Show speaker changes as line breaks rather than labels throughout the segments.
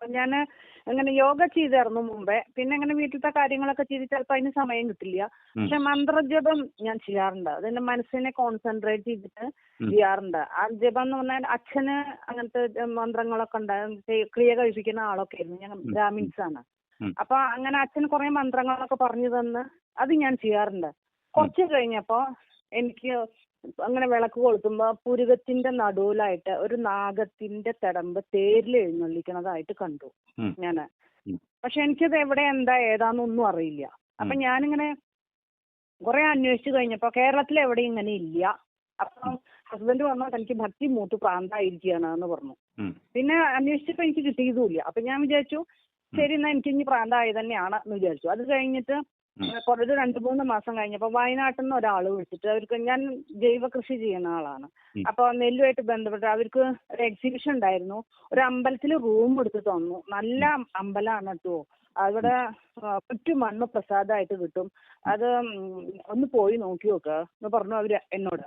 ഞാൻ അങ്ങനെ യോഗ ചെയ്തായിരുന്നു മുമ്പേ. പിന്നെ അങ്ങനെ വീട്ടിലത്തെ കാര്യങ്ങളൊക്കെ ചെയ്ത് ചിലപ്പോൾ അതിന് സമയം കിട്ടില്ല. പക്ഷെ മന്ത്രജപം ഞാൻ ചെയ്യാറുണ്ട്. അത് എന്റെ മനസ്സിനെ കോൺസെൻട്രേറ്റ് ചെയ്തിട്ട് ചെയ്യാറുണ്ട്. ആ ജപം എന്ന് പറഞ്ഞാൽ അച്ഛന് അങ്ങനത്തെ മന്ത്രങ്ങളൊക്കെ ഉണ്ടായിരുന്നു ക്രിയ കഴിപ്പിക്കുന്ന ആളൊക്കെ ആയിരുന്നു. ഞാൻ ബ്രാഹ്മിൻസ് ആണ് അപ്പൊ അങ്ങനെ അച്ഛൻ കുറെ മന്ത്രങ്ങളൊക്കെ പറഞ്ഞു തന്ന് അത് ഞാൻ ചെയ്യാറുണ്ട്. കുറച്ച് കഴിഞ്ഞപ്പോ എനിക്ക് അങ്ങനെ വിളക്ക് കൊളുത്തുമ്പോ പുരുകത്തിന്റെ നടുവിലായിട്ട് ഒരു നാഗത്തിന്റെ തടമ്പ് തേരിൽ എഴുന്നള്ളിക്കണതായിട്ട് കണ്ടു.
ഞാൻ.
പക്ഷെ എനിക്കത് എവിടെ എന്താ ഏതാന്നൊന്നും അറിയില്ല അപ്പൊ. ഞാനിങ്ങനെ കുറെ അന്വേഷിച്ചു കഴിഞ്ഞപ്പോ കേരളത്തിൽ എവിടെ ഇങ്ങനെ ഇല്ല അപ്പം ഹസ്ബൻഡ് പറഞ്ഞാൽ തനിക്ക് ഭക്തി മൂത്ത് പ്രാന്തായിരിക്കുകയാണ് എന്ന് പറഞ്ഞു പിന്നെ അന്വേഷിച്ചപ്പോ എനിക്ക് കിട്ടിയതുമില്ല അപ്പൊ ഞാൻ വിചാരിച്ചു ശരി എന്നാ എനിക്ക് ഇനി പ്രാന്തായി തന്നെയാണ് എന്ന് വിചാരിച്ചു അത് കഴിഞ്ഞിട്ട്. കുറച്ച് രണ്ട് മൂന്ന് മാസം കഴിഞ്ഞപ്പോ വയനാട്ടിൽ നിന്ന് ഒരാൾ വിളിച്ചിട്ട് അവർക്ക് ഞാൻ ജൈവ കൃഷി ചെയ്യുന്ന ആളാണ്.
അപ്പോൾ
അപ്പൊ നെല്ലുമായിട്ട് ബന്ധപ്പെട്ട് അവർക്ക് ഒരു എക്സിബിഷൻ ഉണ്ടായിരുന്നു. ഒരു അമ്പലത്തിൽ റൂം എടുത്ത് തന്നു. നല്ല അമ്പലമാണ് കേട്ടോ അവിടെ കുറ്റു മണ്ണ് പ്രസാദമായിട്ട് കിട്ടും. അത് ഒന്ന് പോയി നോക്കി നോക്കുക എന്ന് പറഞ്ഞു അവർ എന്നോട്.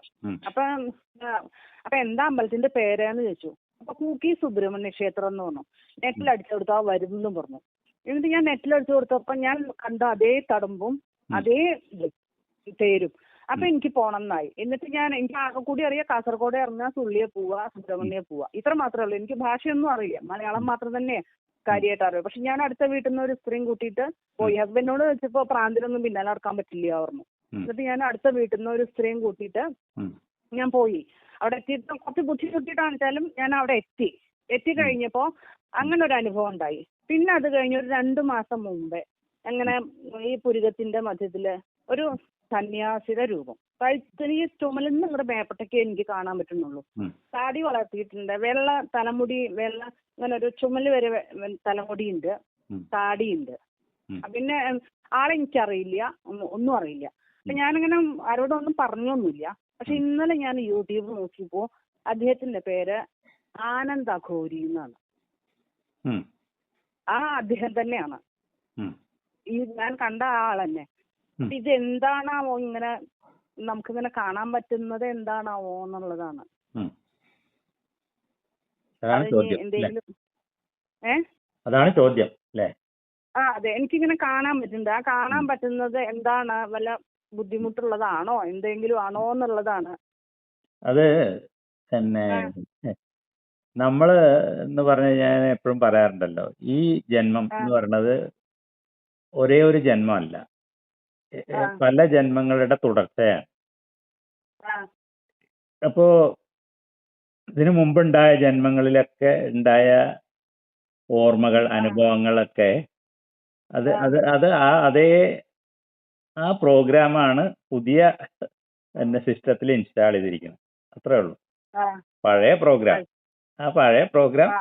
അപ്പൊ അപ്പൊ എന്താ അമ്പലത്തിന്റെ പേരെന്ന് ചോദിച്ചു. അപ്പൊ കൂക്കി സുബ്രഹ്മണ്യ ക്ഷേത്രം എന്ന് പറഞ്ഞു. നെറ്റിൽ അടിച്ചെടുത്താ കൊടുത്താൽ വരും എന്നും പറഞ്ഞു. എന്നിട്ട് ഞാൻ നെറ്റിൽ അടിച്ചു കൊടുത്തപ്പോ ഞാൻ കണ്ട അതേ തടമ്പും അതേ തേരും. അപ്പൊ എനിക്ക് പോണം എന്നായി എന്നിട്ട് ഞാൻ എനിക്ക് ആകെ കൂടി അറിയാം കാസർഗോഡ് ഇറങ്ങുക സുള്ളിയെ പോവുക സുബ്രഹ്മണ്യ പോവുക ഇത്ര മാത്രമേ ഉള്ളൂ. എനിക്ക് ഭാഷയൊന്നും അറിയില്ല. മലയാളം മാത്രം തന്നെ കാര്യമായിട്ട് അറിയാം പക്ഷെ ഞാൻ അടുത്ത വീട്ടിൽ നിന്ന് ഒരു സ്ത്രീയും കൂട്ടിയിട്ട് പോയി. ഹസ്ബൻഡിനോട് വെച്ചപ്പോ പ്രാന്തിനൊന്നും പിന്നാലെ നടക്കാൻ പറ്റില്ല പറഞ്ഞു. എന്നിട്ട് ഞാൻ അടുത്ത വീട്ടിൽ നിന്ന് ഒരു സ്ത്രീയും കൂട്ടിയിട്ട് ഞാൻ പോയി. അവിടെ എത്തിയിട്ട് കുറച്ച് ബുദ്ധിമുട്ടിയിട്ടാണെച്ചാലും ഞാൻ അവിടെ എത്തി. എത്തി കഴിഞ്ഞപ്പോ അങ്ങനെ ഒരു അനുഭവം ഉണ്ടായി. പിന്നെ അത് കഴിഞ്ഞ് ഒരു രണ്ട് മാസം മുമ്പേ അങ്ങനെ ഈ പുരികത്തിന്റെ മധ്യത്തിൽ ഒരു സന്യാസിയുടെ രൂപം. കഴുത്തിന് ഈ ചുമലിൽ നിന്ന് ഇങ്ങോട്ട് എനിക്ക് കാണാൻ പറ്റുന്നുള്ളൂ. താടി വളർത്തിയിട്ടുണ്ട്. വെള്ള തലമുടി വെള്ള അങ്ങനെ ഒരു ചുമൽ വരെ തലമുടി ഉണ്ട് തലമുടിയുണ്ട്. താടിയുണ്ട്. പിന്നെ ആളെ എനിക്കറിയില്ല. ഒന്നും അറിയില്ല. അപ്പൊ ഞാനിങ്ങനെ ആരോടൊന്നും പറഞ്ഞൊന്നുമില്ല. പക്ഷെ ഇന്നലെ ഞാൻ യൂട്യൂബ് നോക്കിയപ്പോ അദ്ദേഹത്തിന്റെ പേര് ആനന്ദ് അഘോരി എന്നാണ്. ആ അദ്ദേഹം തന്നെയാണ്. ഈ ഞാൻ കണ്ട ആ ആൾ തന്നെ
ഉം.
ഇത് എന്താണാവോ ഇങ്ങനെ നമുക്കിങ്ങനെ കാണാൻ പറ്റുന്നത് എന്താണാവോ എന്നുള്ളതാണ്.
അതാണ് ചോദ്യം അല്ലേ?
ആ അതെ. എനിക്കിങ്ങനെ കാണാൻ പറ്റുന്നുണ്ട്. ആ കാണാൻ പറ്റുന്നത് എന്താണ്? വല്ല ബുദ്ധിമുട്ടുള്ളതാണോ? എന്തെങ്കിലും ആണോ എന്നുള്ളതാണ്.
അത് പിന്നെ. നമ്മൾ എന്ന് പറഞ്ഞ ഞാൻ എപ്പോഴും പറയാറുണ്ടല്ലോ ഈ ജന്മം
ആ.
എന്ന് പറയുന്നത് ഒരേ ഒരു ജന്മമല്ല. എ- എ- പല ജന്മങ്ങളുടെ തുടർച്ചയാണ്.
ആ.
അപ്പോ ഇതിനു മുമ്പുണ്ടായ ജന്മങ്ങളിലൊക്കെ ഉണ്ടായ ഓർമ്മകൾ
ആ.
അനുഭവങ്ങളൊക്കെ അത്
ആ.
അത് അത് ആ അതേ ആ പ്രോഗ്രാമാണ് പുതിയ എന്റെ സിസ്റ്റത്തിൽ ഇൻസ്റ്റാൾ ചെയ്തിരിക്കുന്നത്. അത്രേ ഉള്ളൂ.
ആ.
പഴയ പ്രോഗ്രാം. ആ പഴയ പ്രോഗ്രാം.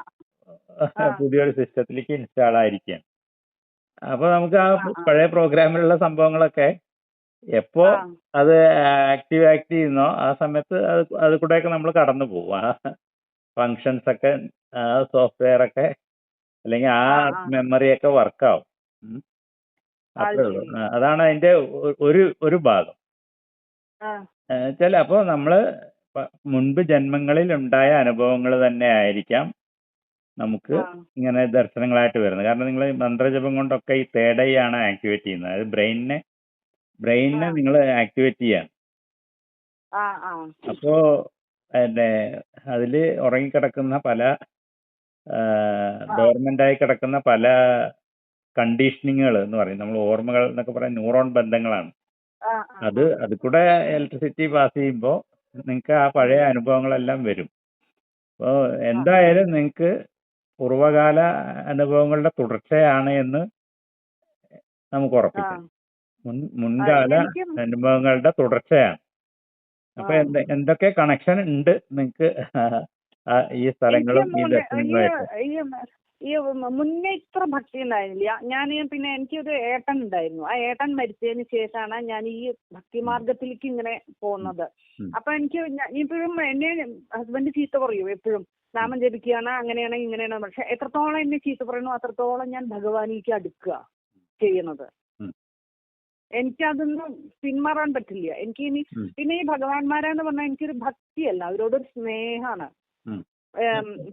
പുതിയൊരു സിസ്റ്റത്തിലേക്ക് ഇൻസ്റ്റാൾ ആയിരിക്കുകയാണ്. അപ്പൊ നമുക്ക് ആ. പഴയ പ്രോഗ്രാമിലുള്ള സംഭവങ്ങളൊക്കെ എപ്പോ അത് ആക്റ്റീവ് ആക്ട് ചെയ്യുന്നോ ആ സമയത്ത് അത് അത് കൂടെയൊക്കെ നമ്മൾ കടന്നു പോകും ആ ഫങ്ഷൻസ് ഒക്കെ ആ സോഫ്റ്റ്വെയർ ഒക്കെ അല്ലെങ്കിൽ ആ. മെമ്മറി ഒക്കെ വർക്കാവും
അത്
അത്രേ ഉള്ളൂ. അതാണ് അതിന്റെ ഒരു ഒരു ഭാഗം.
ചില
അപ്പോ അപ്പോൾ നമ്മൾ മുൻപ് ജന്മങ്ങളിൽ ഉണ്ടായ അനുഭവങ്ങൾ തന്നെ ആയിരിക്കാം നമുക്ക് ഇങ്ങനെ ദർശനങ്ങളായിട്ട് വരുന്നത്. കാരണം നിങ്ങൾ മന്ത്രജപം കൊണ്ടൊക്കെ ഈ തേടയാണ് ഐ ആണ് ആക്ടിവേറ്റ് ചെയ്യുന്നത്. അതായത് ബ്രെയിനിനെ ബ്രെയിനിനെ നിങ്ങൾ ആക്ടിവേറ്റ് ചെയ്യാണ് അപ്പോ പിന്നെ അതിൽ ഉറങ്ങിക്കിടക്കുന്ന പല ഡോർമെന്റ് ആയി കിടക്കുന്ന പല കണ്ടീഷനിങ്ങുകൾ എന്ന് പറയും. നമ്മൾ ഓർമ്മകൾ എന്നൊക്കെ പറയാൻ ന്യൂറോൺ ബന്ധങ്ങളാണ്. അത് അത് കൂടെ ഇലക്ട്രിസിറ്റി പാസ് ചെയ്യുമ്പോൾ നിങ്ങൾക്ക് ആ പഴയ അനുഭവങ്ങളെല്ലാം വരും. അപ്പോൾ എന്തായാലും നിങ്ങൾക്ക് പൂർവകാല അനുഭവങ്ങളുടെ തുടർച്ചയാണ് എന്ന് നമുക്ക് ഉറപ്പിക്കാം. മുൻ മുൻകാല അനുഭവങ്ങളുടെ തുടർച്ചയാണ്. അപ്പൊ എന്ത് എന്തൊക്കെ കണക്ഷൻ ഉണ്ട് നിങ്ങൾക്ക് ഈ സ്ഥലങ്ങളും ഈ
ദർശനങ്ങളും
ദർശനങ്ങളുമായിട്ട്.
ഈ മുന്നേ ഇത്ര ഭക്തി ഉണ്ടായിരുന്നില്ല. ഞാൻ പിന്നെ എനിക്കൊരു ഏട്ടൻ ഉണ്ടായിരുന്നു. ആ ഏട്ടൻ മരിച്ചതിന് ശേഷമാണ് ഞാൻ ഈ ഭക്തി മാർഗത്തിലേക്ക് ഇങ്ങനെ പോകുന്നത്. അപ്പൊ എനിക്ക് ഇപ്പോഴും എന്നെ ഹസ്ബൻഡ് ചീത്ത പറയും എപ്പോഴും. നാമം ജപിക്കുകയാണ് അങ്ങനെയാണ് ഇങ്ങനെയാണ്. പക്ഷെ എത്രത്തോളം എന്നെ ചീത്ത പറയണോ അത്രത്തോളം ഞാൻ ഭഗവാനിലേക്ക് അടുക്കുക
ചെയ്യുന്നത്.
എനിക്കതൊന്നും പിന്മാറാൻ പറ്റില്ല. എനിക്ക് ഇനി. പിന്നെ ഈ ഭഗവാന്മാരെന്ന് പറഞ്ഞാൽ എനിക്കൊരു ഭക്തിയല്ല. അവരോടൊരു സ്നേഹമാണ്.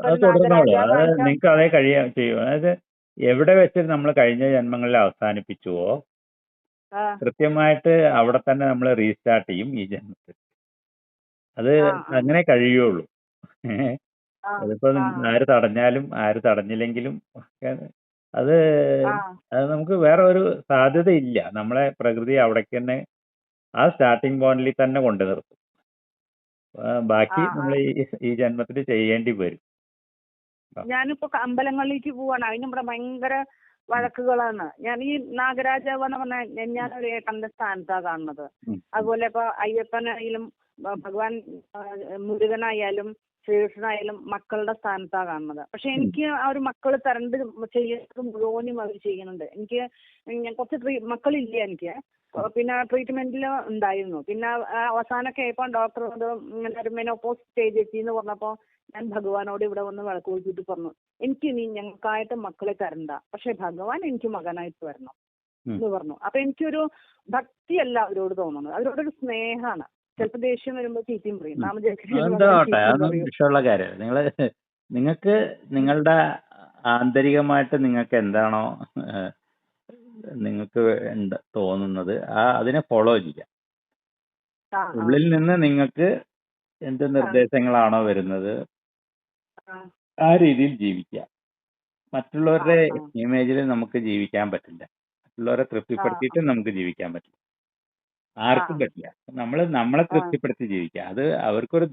അത് തുടർന്നോളൂ അത് നിങ്ങൾക്ക് അതേ കഴിയാൻ ചെയ്യും. അതായത് എവിടെ വെച്ച് നമ്മൾ കഴിഞ്ഞ ജന്മങ്ങളിൽ അവസാനിപ്പിച്ചുവോ കൃത്യമായിട്ട് അവിടെ തന്നെ നമ്മൾ റീസ്റ്റാർട്ട് ചെയ്യും ഈ ജന്മത്തിൽ. അത്. അങ്ങനെ കഴിയുള്ളൂ. അതിപ്പോ ആര് തടഞ്ഞാലും ആര് തടഞ്ഞില്ലെങ്കിലും അത് അത് നമുക്ക് വേറെ ഒരു സാധ്യതയില്ല. നമ്മളെ പ്രകൃതി അവിടേക്ക് തന്നെ ആ സ്റ്റാർട്ടിംഗ് പോയിന്റിൽ തന്നെ കൊണ്ടു നിർത്തും. ബാക്കി. നമ്മൾ ഈ ഈ ജന്മത്തിൽ ചെയ്യേണ്ടി വരും.
ഞാനിപ്പോ അമ്പലങ്ങളിലേക്ക് പോവാണ്. അതിന് ഇവിടെ ഭയങ്കര വഴക്കുകളാണ്. ഞാൻ ഈ നാഗരാജാവ് എന്ന് പറഞ്ഞ ഞാനൊരു ഏട്ടന്റെ സ്ഥാനത്താണ് കാണുന്നത്. അതുപോലെ ഇപ്പൊ അയ്യപ്പനായാലും ഭഗവാൻ മുരുകനായാലും ശ്രീകൃഷ്ണനായാലും മക്കളുടെ സ്ഥാനത്താണ് കാണുന്നത്. പക്ഷെ എനിക്ക് ആ ഒരു മക്കൾ തരണ്ട് ചെയ്യുന്നത് മുഴുവനും അവർ ചെയ്യുന്നുണ്ട്. എനിക്ക് ഞാൻ കുറച്ച് ട്രീ മക്കളില്ല എനിക്ക്. പിന്നെ ട്രീറ്റ്മെന്റിൽ ഉണ്ടായിരുന്നു. പിന്നെ അവസാനമൊക്കെ ആയപ്പോൾ ഡോക്ടർ അത് ഇങ്ങനെ ഒരു മെനോപോസ് സ്റ്റേജ് എത്തി എന്ന് പറഞ്ഞപ്പോൾ ഞാൻ ഭഗവാനോട് ഇവിടെ വന്ന് വിളക്ക് കൊടുത്തിട്ട് പറഞ്ഞു എനിക്ക് ഇനി ഞങ്ങൾക്കായിട്ട് മക്കളെ തരണ്ട. പക്ഷെ ഭഗവാൻ എനിക്ക് മകനായിട്ട് വരണം. എന്ന് പറഞ്ഞു. അപ്പൊ എനിക്കൊരു ഭക്തിയല്ല അവരോട് തോന്നുന്നത്. അവരോടൊരു സ്നേഹമാണ്. ചിലപ്പോ ദേഷ്യം വരുമ്പോ ചീത്തയും പറയും. ചീത്തയും
അതൊന്നും. വിഷയമുള്ള കാര്യം നിങ്ങൾ നിങ്ങൾക്ക് നിങ്ങളുടെ ആന്തരികമായിട്ട് നിങ്ങൾക്ക് എന്താണോ നിങ്ങൾക്ക് തോന്നുന്നത് ആ അതിനെ ഫോളോ
ആ,
ഉള്ളിൽ നിന്ന് നിങ്ങൾക്ക് എന്ത് നിർദ്ദേശങ്ങളാണോ വരുന്നത്
ആ,
രീതിയിൽ ജീവിക്കുക. മറ്റുള്ളവരുടെ. ഇമേജിൽ നമുക്ക് ജീവിക്കാൻ പറ്റില്ല. മറ്റുള്ളവരെ തൃപ്തിപ്പെടുത്തിയിട്ട് നമുക്ക് ജീവിക്കാൻ പറ്റില്ല. ആർക്കും പറ്റില്ല. നമ്മൾ നമ്മളെ തൃപ്തിപ്പെടുത്തി ജീവിക്കുക അത് അവർക്കൊരു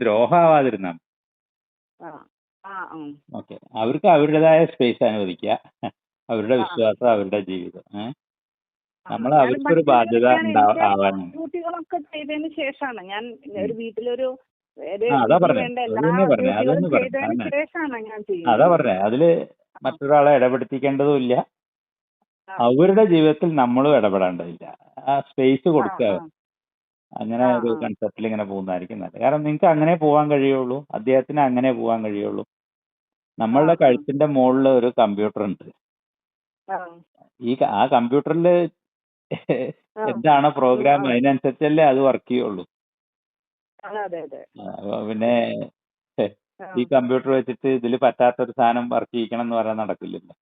ആ,
ഓക്കെ. അവർക്ക് അവരുടേതായ സ്പേസ് അനുവദിക്കുക. അവരുടെ വിശ്വാസം അവരുടെ ജീവിതം. ഏഹ് നമ്മൾ അവർക്കൊരു ബാധ്യത
ഡ്യൂട്ടികളൊക്കെ ചെയ്തതിന് ശേഷമാണ് ഞാൻ ഒരു വീട്ടിലൊരു
അതാ പറഞ്ഞെ. അതിൽ മറ്റൊരാളെ ഇടപെടുത്തിക്കേണ്ടതും ഇല്ല. അവരുടെ ജീവിതത്തിൽ നമ്മളും ഇടപെടേണ്ടതില്ല. ആ സ്പേസ് കൊടുക്കുക. അങ്ങനെ ഒരു. കൺസെപ്റ്റിൽ ഇങ്ങനെ പോകുന്നതായിരിക്കും നല്ലത്. കാരണം നിങ്ങൾക്ക് അങ്ങനെ പോകാൻ കഴിയുള്ളൂ. അദ്ദേഹത്തിന് അങ്ങനെ പോകാൻ കഴിയുള്ളൂ. നമ്മളുടെ. കഴുത്തിന്റെ മുകളിൽ ഒരു കമ്പ്യൂട്ടർ ഉണ്ട്. ഈ ക- ആ കമ്പ്യൂട്ടറിൽ
എന്താണോ
എന്താണ് പ്രോഗ്രാം
ആ.
അതിനനുസരിച്ചല്ലേ അത് വർക്ക് ചെയ്യുള്ളൂ.
അതെ അതെ അതെ.
ആ, അപ്പൊ പിന്നെ. ഈ കമ്പ്യൂട്ടർ വെച്ചിട്ട് ഇതിൽ പറ്റാത്തൊരു സാധനം വർക്ക് ചെയ്യിക്കണം എന്ന് പറയാൻ നടക്കില്ലല്ലോ.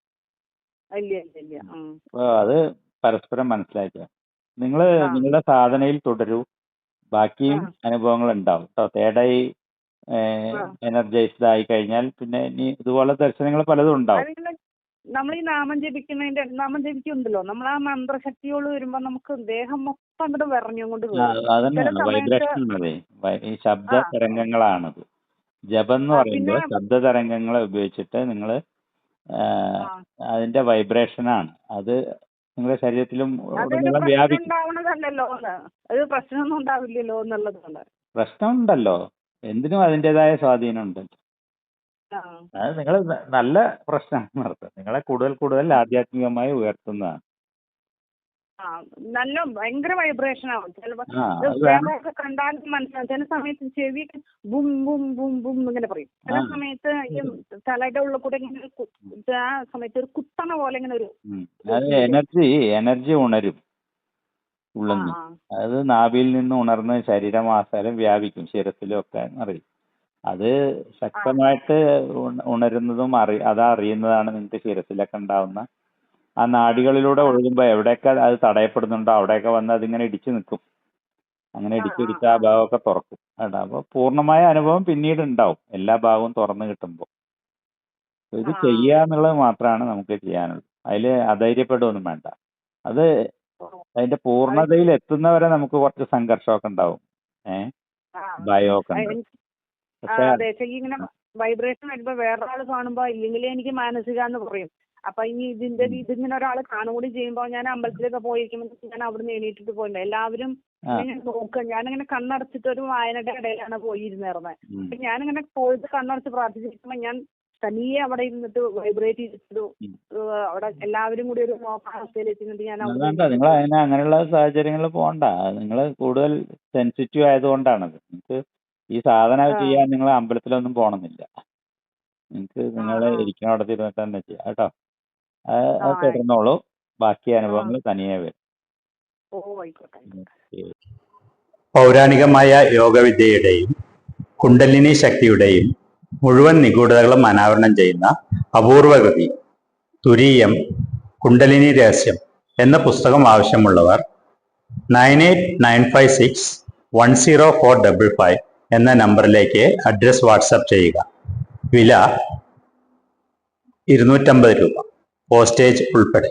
ഇല്ല ഇല്ല ഇല്ല. ഉം.
അപ്പോൾ അത് പരസ്പരം മനസ്സിലാക്കുക നിങ്ങൾ. നിങ്ങളുടെ സാധനയിൽ തുടരൂ. ബാക്കിയും അനുഭവങ്ങൾ ഉണ്ടാവും കേട്ടോ തേടായി
ആ.
എനർജൈസ്ഡ് ആയി കഴിഞ്ഞാൽ പിന്നെ ഇനി ഇതുപോലെ ദർശനങ്ങൾ പലതും ഉണ്ടാവും.
നമ്മൾ ഈ നാമം ജപിക്കുന്നതിന്റെ നാമം ജപിക്കുന്നുണ്ടല്ലോ? നമ്മൾ ആ മന്ത്രശക്തിയോട് വരുമ്പോ നമുക്ക് ദേഹം മൊത്തം അങ്ങോട്ട് വിറഞ്ഞുകൊണ്ട്
വൈബ്രേഷൻ ഈ ശബ്ദ. തരംഗങ്ങളാണത്. ജപം എന്ന് പറയുമ്പോൾ ശബ്ദ തരംഗങ്ങളെ ഉപയോഗിച്ചിട്ട് നിങ്ങൾ അതിന്റെ വൈബ്രേഷൻ ആണ് അത് നിങ്ങളുടെ ശരീരത്തിലും
അതൊരു
ഉടനീളം
പ്രശ്നം
വ്യാപിക്കും
ഉണ്ടാവണതല്ലല്ലോ അത് പ്രശ്നമൊന്നും ഉണ്ടാവില്ലല്ലോ എന്നുള്ളതാണ്.
പ്രശ്നമുണ്ടല്ലോ. എന്തിനും അതിന്റെതായ സ്വാധീനം ഉണ്ട് അത് നിങ്ങൾ നല്ല പ്രശ്നമാണ് നടത്തുക. നിങ്ങളെ കൂടുതൽ കൂടുതൽ ആധ്യാത്മികമായി ഉയർത്തുന്നതാണ്.
ആ നല്ല ഭയങ്കര വൈബ്രേഷൻ ആവും. ചിലപ്പോ കണ്ടാൽ മനസ്സിലാവും. ചില സമയത്ത് ചെവി ബും ബും ബും ബും ഇങ്ങനെ പറയും. ചില സമയത്ത് ഈ തലയുടെ ഉള്ളിൽ കൂടെ ഇങ്ങനെ ആ സമയത്ത് ഒരു കുത്തണ പോലെ ഇങ്ങനെ ഒരു.
എനർജി എനർജി ഉണരും
ഉള്ളെന്ന്.
അത് നാഭിയിൽ നിന്ന് ഉണർന്ന് ശരീരമാസാലും വ്യാപിക്കും ശരീരത്തിലും ഒക്കെ അറിയും. അത് ശക്തമായിട്ട് ഉണ- ഉണരുന്നതും അറി അതാ അറിയുന്നതാണ് നിങ്ങൾക്ക് ശരീരത്തിലൊക്കെ ഉണ്ടാവുന്ന ആ നാഡികളിലൂടെ ഒഴുകുമ്പോൾ എവിടെയൊക്കെ അത് തടയപ്പെടുന്നുണ്ടോ അവിടെയൊക്കെ വന്ന് അതിങ്ങനെ ഇടിച്ചു നിൽക്കും. അങ്ങനെ
ഇടിച്ചു
ഇടിച്ചിടിച്ച്
ആ.
ഭാഗമൊക്കെ തുറക്കും. കേട്ടോ അപ്പോൾ പൂർണമായ അനുഭവം പിന്നീട് ഉണ്ടാവും എല്ലാ ഭാഗവും തുറന്നു കിട്ടുമ്പോൾ. ഇത്. ചെയ്യുക എന്നുള്ളത് മാത്രമാണ് നമുക്ക് ചെയ്യാനുള്ളത്. അതിൽ അധൈര്യപ്പെടുകയൊന്നും വേണ്ട. അത് അതിന്റെ പൂർണതയിൽ എത്തുന്നവരെ നമുക്ക് കുറച്ച് സംഘർഷമൊക്കെ ഉണ്ടാവും. ഏഹ് ഭയമൊക്കെ പക്ഷെ
ഇങ്ങനെ വൈബ്രേഷൻ വരുമ്പോ വേറൊരാൾ കാണുമ്പോ ഇല്ലെങ്കിലേ എനിക്ക് മാനസികാന്ന് പറയും. അപ്പൊ ഇനി ഇതിന്റെ ഇതിങ്ങനെ ഒരാൾ കാണുകൂടി ചെയ്യുമ്പോ ഞാൻ അമ്പലത്തിലൊക്കെ പോയിരിക്കുമ്പോൾ ഞാൻ അവിടുന്ന് എണീറ്റിട്ട് പോയിട്ടുണ്ട്. എല്ലാവരും നോക്കുക. ഞാനിങ്ങനെ കണ്ണടച്ചിട്ട് ഒരു വായനയുടെ ഇടയിലാണ്
പോയിരുന്നേർന്നെ.
അപ്പൊ ഞാനിങ്ങനെ പോയിട്ട് കണ്ണടച്ച് പ്രാർത്ഥിച്ചിരിക്കുമ്പോ ഞാൻ തനിയെ അവിടെ ഇരുന്നിട്ട് വൈബ്രേറ്റ് ചെയ്തിട്ട് അവിടെ എല്ലാവരും കൂടി ഒരു മോഹാവസ്ഥയിൽ എത്തിയിട്ട് ഞാൻ അവിടെ
നിങ്ങൾ അതിന് അങ്ങനെയുള്ള സാഹചര്യങ്ങളിൽ പോകണ്ട നിങ്ങൾ കൂടുതൽ സെൻസിറ്റീവ് ആയതുകൊണ്ടാണത്. നിങ്ങൾക്ക് ഈ സാധന. ചെയ്യാൻ നിങ്ങൾ അമ്പലത്തിലൊന്നും പോകണമെന്നില്ല നിങ്ങൾക്ക് നിങ്ങൾ
ഇരിക്കണ
ഇരിക്കുന്നിടത്ത് ഇരുന്നിട്ട് തന്നെ ചെയ്യാം. കേട്ടോ? അത്
ആ,
അത് തുടർന്നോളൂ ബാക്കി അനുഭവങ്ങൾ തനിയെ വരും.
ഓ ആയിക്കോട്ടെ ആയിക്കോട്ടെ.
പൗരാണികമായ യോഗവിദ്യയുടെയും കുണ്ടലിനി ശക്തിയുടെയും മുഴുവൻ നിഗൂഢതകളും അനാവരണം ചെയ്യുന്ന അപൂർവ കൃതി തുരീയം കുണ്ടലിനി രഹസ്യം എന്ന പുസ്തകം ആവശ്യമുള്ളവർ nine eight nine five six one zero four double five എന്ന നമ്പറിലേക്ക് അഡ്രസ് വാട്സപ്പ് ചെയ്യുക. വില ഇരുന്നൂറ്റമ്പത് രൂപ. പോസ്റ്റേജ് ഉൾപ്പെടെ